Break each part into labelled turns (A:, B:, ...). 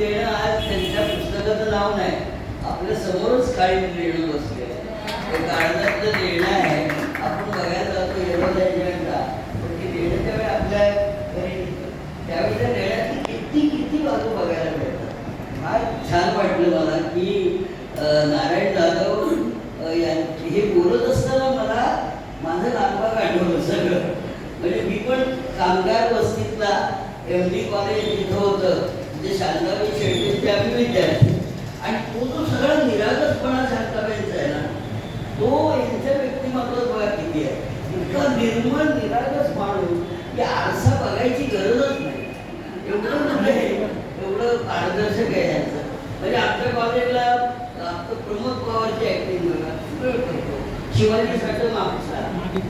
A: देणं आज त्यांच्या पुस्तकाचं नाव नाही. आपल्या समोरच काळी देणं बसले ते काळजातलं देणं आहे. आपण बघायला जातो एवढं अजंडा पण ते देणं त्यावेळी आपल्या घरी त्यावेळी त्या देण्याची किती किती बाजू बघायला मिळतात. फार छान वाटलं मला की नारायण जाधव यांची हे बोलत असताना मला माझं लालबाग आठवलं सगळं. म्हणजे मी पण कामगार वस्तीतला एम डी कॉलेज इथं होतं. म्हणजे शांताबाई शेळकेंचे आम्ही विद्यार्थी. आणि तो जो सगळा निरागसपणा शांताबाईंचा आहे ना तो यांच्या व्यक्तिमत्वात बघा किती आहे. इतका निर्मळ निरागस माणूस की आरसा बघायची गरजच नाही. एवढं म्हणजे एवढं पारदर्शक आहे यांचं. म्हणजे आमच्या कॉलेजला आपलं प्रमोद पवारची ऍक्टिंग बघा सगळं करतो. शिवाजी साठव आमचा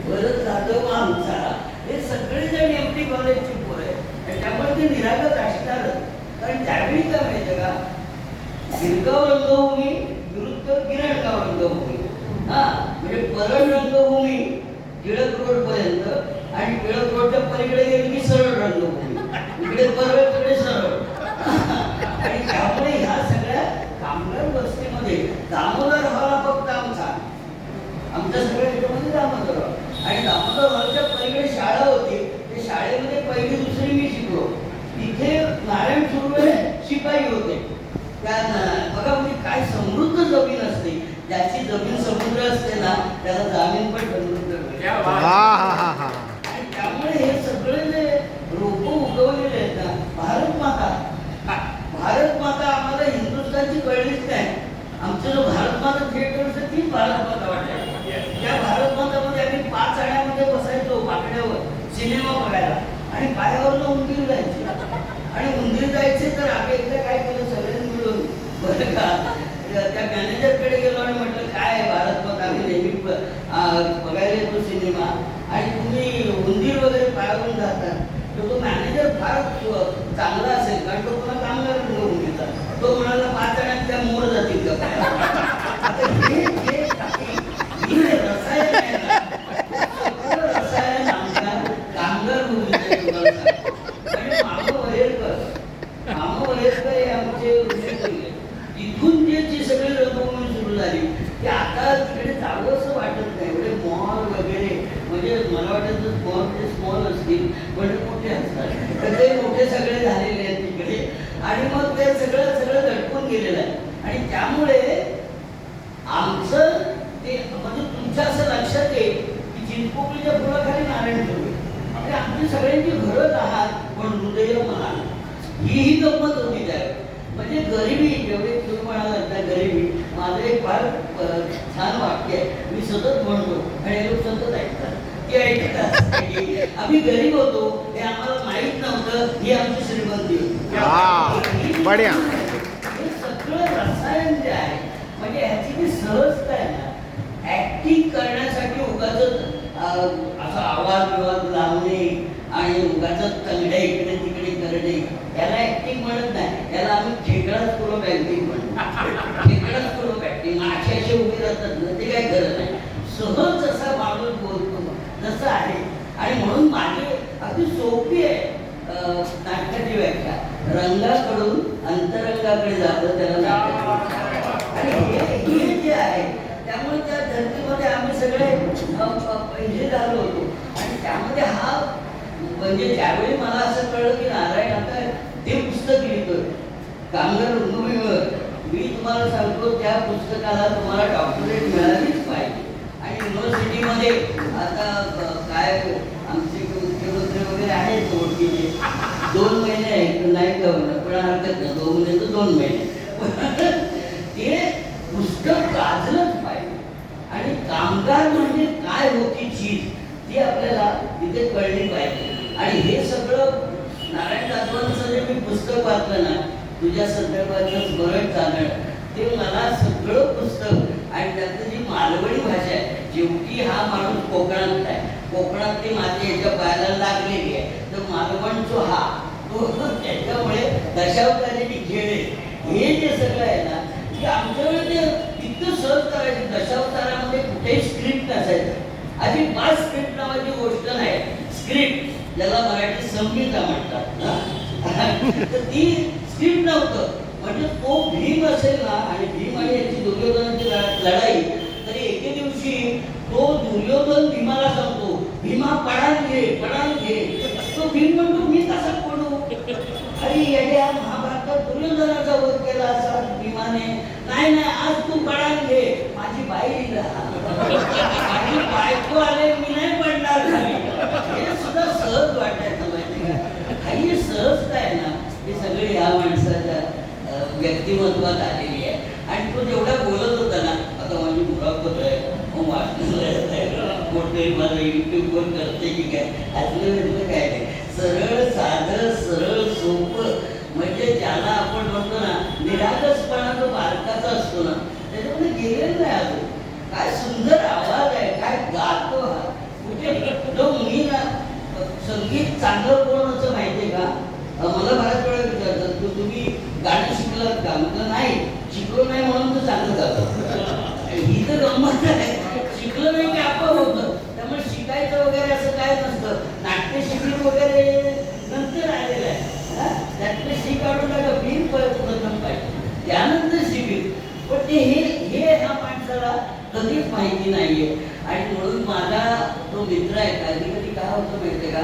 A: भरत जाधव आमचा हे सगळेजण एम टी कॉलेजची पोरं आहे त्यामुळे ते निरागस त्यावेळी काय माहिती का? गिरगाव रंगभूमी विरुद्ध गिरणगाव रंगभूमी हा म्हणजे परळ रंगभूमी टिळक रोड पर्यंत आणि टिळक रोडच्या पलीकडे गेली की सरळ रंगभूमी इकडे परळ इकडे सरळ आणि त्यामुळे ह्या सगळ्या कामगार वस्तीमध्ये दामोदर हॉल फक्त आमचा आमच्या सगळ्या ह्याच्यामध्ये दामोदर हॉल आणि दामोदर हॉलच्या पलीकडे शाळा होती ते शाळेमध्ये पहिली दुसरी मी शिकलो तिथे नारायण सुर्वे शिपाई होते बघा म्हणजे काय समृद्ध जमीन असते. ज्याची जमीन समुद्र असते ना त्याला जामीन पण समृद्ध.
B: हा हा हा हा.
A: आणि त्यामुळे हे सगळे जे रोप उगवलेले आहेत ना भारत माता भारत माता आम्हाला हिंदुस्थानची कळलीच नाही. आमचं जो भारत माता थिएटर असतं तीच भारत माता वाटते त्या भारत मातामध्ये आम्ही पाच आण्यामध्ये बसायचो बाकड्यावर सिनेमा बघायला. आणि पायावरनं उंदीर जायचे. आणि उंदीर जायचे तर आम्ही एकदा काय का? त्या मॅनेजरकडे गेलो आणि म्हटलं काय भारत मग? आम्ही नेहमी ब- बघायला येतो सिनेमा आणि तुम्ही उंदीर वगैरे पाळून जातात तर तो मॅनेजर फार चांगला असेल. कारण तो तुला कामगार घेऊन घेतात तो म्हणाला पाच जणांत त्या मोर जातील का? आता हे रसायन कामगार मामा वरेरकर मामा वरेरकर हे आमचे तिथून जे जे सगळे रंगभूमी सुरू झाली ते आता तिकडे जावं असं वाटत नाही. एवढे मॉल वगैरे म्हणजे मला वाटत मॉल ते स्मॉल असतील पण मोठे असतात. तर ते मोठे सगळे झालेले आहेत तिकडे. आणि मग ते सगळं सगळं लटकून गेलेलं आहे. आणि त्यामुळे आमचं ते म्हणजे तुमच्या असं लक्षात येईल की चिंचपोकळीच्या फुलाखाली नारायण सुरू म्हणजे आमची सगळ्यांची घरच आहात पण हृदय महान. ही ही गंमत होती. म्हणजे गरिबी जेवढे तुम्ही म्हणालात ना गरिबी. माझं एक फार छान वाक्य आहे. मी सतत म्हणतो आणि हे लोक सतत ऐकतात. ते ऐकतात. आम्ही गरीब होतो हे आम्हाला माहीत नव्हतं ही आमची श्रीमंती
B: हा.
A: हे सगळं रसायन जे आहे म्हणजे ह्याची जी सहजता आहे ना ऍक्टिंग करण्यासाठी उगाच असा आवाज बिवाज लावणे आणि उगाच तंगड्या इकडे तिकडे करणे याला ऍक्टिंग म्हणत नाही याला आम्ही खेकडा स्कूल ऑफ ऍक्टिंग म्हणतो खेकडा स्कूल ऑफ ऍक्टिंग असे असे उभे राहतात ना ते काय करत नाही सहज जसा माणूस बोलतो तसं आहे. आणि म्हणून मागे अगदी सोपी आहे नाटकाची व्याख्या. रंगाकडून अंतरंगाकडे जातं त्याला आणि हे जे आहे त्यामुळे त्या धर्तीमध्ये आम्ही सगळे पहिले झालो होतो. आणि त्यामध्ये हा म्हणजे ज्यावेळी मला असं कळलं की नारायण आता ते पुस्तक लिहितोय कामगार रंगभूमीवर मी तुम्हाला सांगतो त्या पुस्तकाला तुम्हाला डॉक्टरेट मिळाली. युनिव्हर्सिटीमध्ये आता अ, काय हो, आमचे मुख्यमंत्री वगैरे आहेत ओळखीचे. दोन महिने आहेत नाही गव्हर्नर पण हरकत नाही. दोन महिने तर दोन महिने. ते पुस्तक गाजलंच पाहिजे. आणि कामगार म्हणजे काय होती चीज ती आपल्याला तिथे कळली पाहिजे. आणि हे सगळं नारायण जाधवांचं जे मी पुस्तक वाचलं ना तुझ्या संदर्भातलं स्मरण जाणं ते मला सगळं पुस्तक आणि त्यातली जी मालवणी भाषा आहे शेवटी हा माणूस कोकणात आहे. कोकणातली माझी याच्या पायाला लागलेली आहे. तर मालवणचो हा तो त्याच्यामुळे दशावतारी खेळ हे जे सगळं आहे ना की आमच्याकडे ते इतकं सहज करायचं. दशावतारामध्ये कुठेही स्क्रिप्ट नसायचं. आधी पाच स्क्रिप्ट नावाची गोष्ट नाही. स्क्रिप्ट ज्याला मराठी संहिता म्हणतात ना. तर ती स्क्रिप्ट नव्हतं. म्हणजे तो भीम असेल ना आणि भीम आणि याची दुर्योधनाची लढाई एके दिवशी तो दुर्योधन भीमाला सांगतो भीमा पडाल घे पडाल घे. तो भीम म्हणतो मी कसा पडू? अरे येड्या महाभारतात दुर्योधनाचा वध केला असा भीमाने. नाही नाही आज तू पडाल घे. माझी बाई माझी बायको आले मी नाही पडणार. हे सुद्धा सहज वाटायचं माहिती काही सहजता आहे ना हे सगळे या माणसाच्या व्यक्तिमत्वात आले आहे आणि तो जेवढा बोलत होता ना आता माझी मुलाखत आहे मग वाचनाला येत आहे मोठं माझं युट्यूबवर करते की काय असलं वेगळं काय नाही सरळ साधं सरळ सोपं. म्हणजे ज्याला आपण म्हणतो ना निरागसपणा जो बालकाचा असतो ना त्याच्यामध्ये गेलेलं नाही अजून. काय सुंदर आवाज आहे काय गातो हा. कुठे जो मी ना संगीत चांगलं कोण असं माहितीये का? मला बऱ्याच वेळा विचारतात तुम्ही गाणी शिकलात का? म्हटलं नाही शिकलो नाही म्हणून तू चांगलं जातो. ही तर गंमत आहे. शिकलं नाही की आपोआप होतं. त्यामुळे शिकायचं वगैरे असं काय नसतं. नाट्य शिबिर वगैरे नंतर आलेलं आहे? त्यातलं शिक काढून टाका बिल प्रथम पाहिजे त्यानंतर शिबिर पण ते हे हे ह्या माणसाला कधीच माहिती नाहीये. आणि म्हणून माझा तो मित्र आहे कधी कधी काय होतं माहितीये का?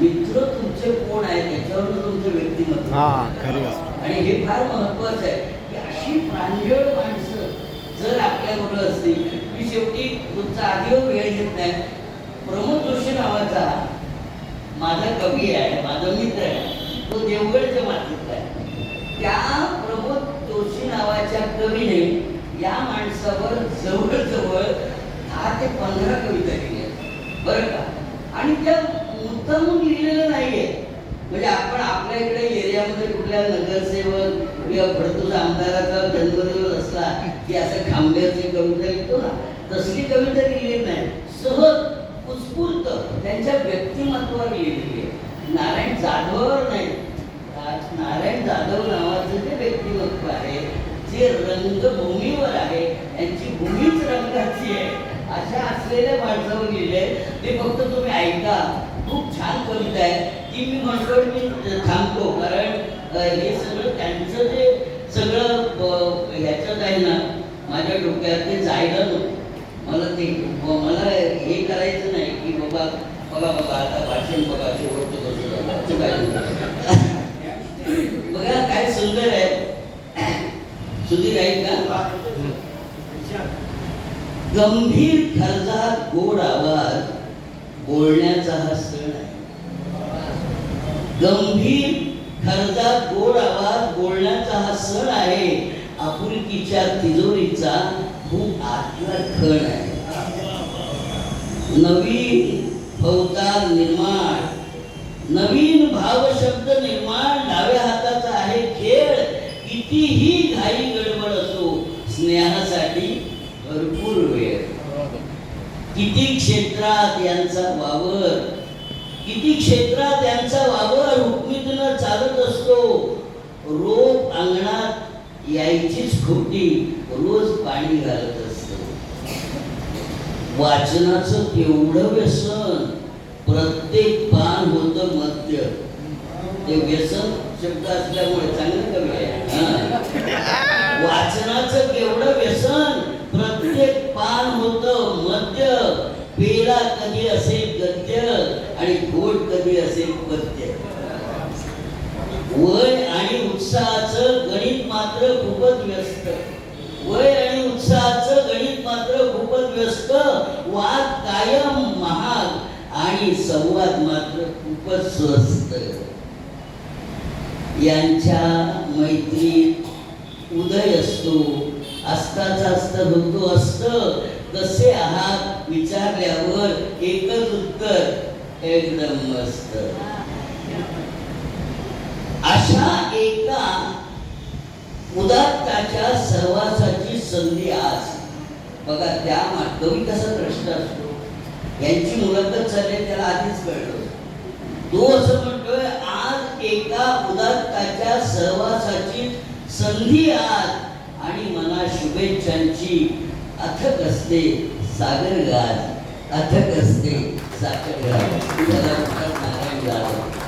A: मित्र तुमचे कोण आहे त्याच्यावर तुमचं व्यक्तिमत्व. आणि हे फार महत्वाचं आहे की अशी प्रांजळ माणसं जर आपल्याबरोबर असतील शेवटी तुमचा आधी वेळ घेत नाही. प्रमोद जोशी नावाचा माझा कवी आहे माझा मित्र आहे. तो देवगडच्या मातीतला आहे. त्या प्रमोद जोशी नावाच्या कवीने या माणसावर जवळजवळ दहा ते पंधरा कविता लिहिल्या. बरं का? आणि त्या मुद्दामून लिहिलेलं नाहीये. म्हणजे आपण आपल्या इकडे एरियामध्ये कुठल्या नगरसेवक किंवा भरतूज आमदाराचा जन्मदिवस असला की असं खांब्याची कविता लिहितो ना. तसली कविता लिहिली नाही सहज उत्स्फूर्त त्यांच्या व्यक्तिमत्वावर लिहिलेली आहे. नारायण जाधवावर नाही. नारायण जाधव नावाचं जे व्यक्तिमत्व आहे जे रंगभूमीवर आहे यांची भूमीच रंगाची आहे. अशा असलेल्या माणसावर लिहिले ते फक्त तुम्ही ऐका. खूप छान कविता आहे. ती मी म्हणतो मी थांबतो कारण हे सगळं त्यांचं जे सगळं ह्याच्यात आहे ना माझ्या डोक्यात ते जायला नको. मला ते मला हे करायचं नाही की बाबा बघा बाबा आता भाषण बघा शेवटचं कसं बघा काय सुंदर आहे. सुधीर आहे का? गंभीर खर्जात गोड आवाज बोलण्याचा हा सण आहे. गंभीर खर्जात गोड आवाज बोलण्याचा हा सण आहे. आपुलकीच्या तिजोरीचा खूप आतला खण आहे नवीन अवतार निर्माण. नवीन भावशब्द निर्माण डाव्या हाताचा आहे खेळ. कितीही घाई गडबड असो स्नेहासाठी भरपूर वेळ. किती क्षेत्रात यांचा वावर. किती क्षेत्रात यांचा वावर हुकमीतनं चालत असतो. रोप अंगणात यायचीच खोटी रोज पाणी घालत असतो. वाचनाचं केवढं व्यसन प्रत्येक पान होतं मद्य ते व्यसन शब्द असल्यामुळे चांगलं कमी आहे? वाचनाचं केवढं व्यसन प्रत्येक पान होत मद्य पेला कधी असेल गद्य आणि गोड कधी असेल पद्य. वय आणि उत्साहाचं गणित मात्र खूपच व्यस्त. वय आणि उत्साहाचं गणित मात्र खूपच व्यस्त. वाद कायम महाग आणि संवाद मात्र खूपच स्वस्त. यांच्या मैत्रीत उदय असतो. असताच असत होतो असत. कसे आहात विचारल्यावर एकच उत्तर एकदम मस्त. अशा एका उदात्ताच्या सहवासाची संधी आज. बघा त्या माटवी कसा प्रश्न असतो. यांची मुलाखत झाली त्याला आधीच कळलं. तो असं म्हणतोय आज एका उदात्ताच्या सहवासाची संधी आज. आणि मना शुभेच्छांची अथक असते सागर गाज अथक असते सागर गाज तुझ्या नारायण जाधव.